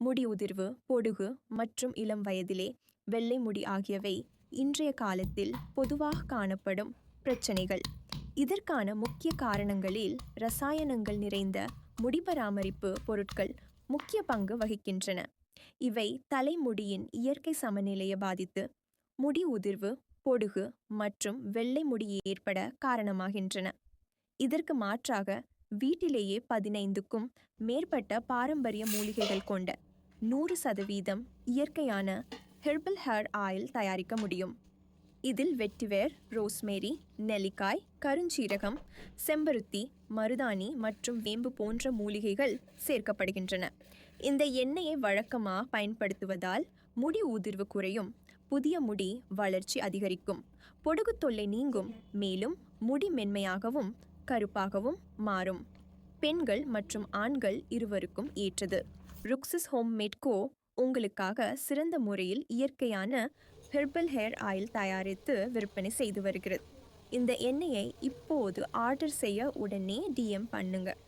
முடி உதிர்வு பொடுகு மற்றும் இளம் வயதிலே வெள்ளை முடி ஆகியவை இன்றைய காலத்தில் பொதுவாக காணப்படும் பிரச்சனைகள். இதற்கான முக்கிய காரணங்களில் ரசாயனங்கள் நிறைந்த முடி பராமரிப்பு பொருட்கள் முக்கிய பங்கு வகிக்கின்றன. இவை தலைமுடியின் இயற்கை சமநிலையை பாதித்து முடி உதிர்வு பொடுகு மற்றும் வெள்ளை முடி ஏற்பட காரணமாகின்றன. இதற்கு மாற்றாக வீட்டிலேயே பதினைந்துக்கும் மேற்பட்ட பாரம்பரிய மூலிகைகள் கொண்ட நூறு சதவீதம் இயற்கையான ஹெர்பல் ஹேர் ஆயில் தயாரிக்க முடியும். இதில் வெட்டிவேர் ரோஸ்மேரி நெல்லிக்காய் கருஞ்சீரகம் செம்பருத்தி மருதாணி மற்றும் வேம்பு போன்ற மூலிகைகள் சேர்க்கப்படுகின்றன. இந்த எண்ணெயை வழக்கமாக பயன்படுத்துவதால் முடி உதிர்வு குறையும் புதிய முடி வளர்ச்சி அதிகரிக்கும். பொடுகு தொல்லை நீங்கும் மேலும் முடி மென்மையாகவும் கருப்பாகவும் மாறும். பெண்கள் மற்றும் ஆண்கள் இருவருக்கும் ஏற்றது. ருக்ஸிஸ் ஹோம் மேட்கோ உங்களுக்காக சிறந்த முறையில் இயற்கையான ஹெர்பல் ஹேர் ஆயில் தயாரித்து விற்பனை செய்து வருகிறது. இந்த எண்ணெயை இப்போது ஆர்டர் செய்ய உடனே டிஎம் பண்ணுங்கள்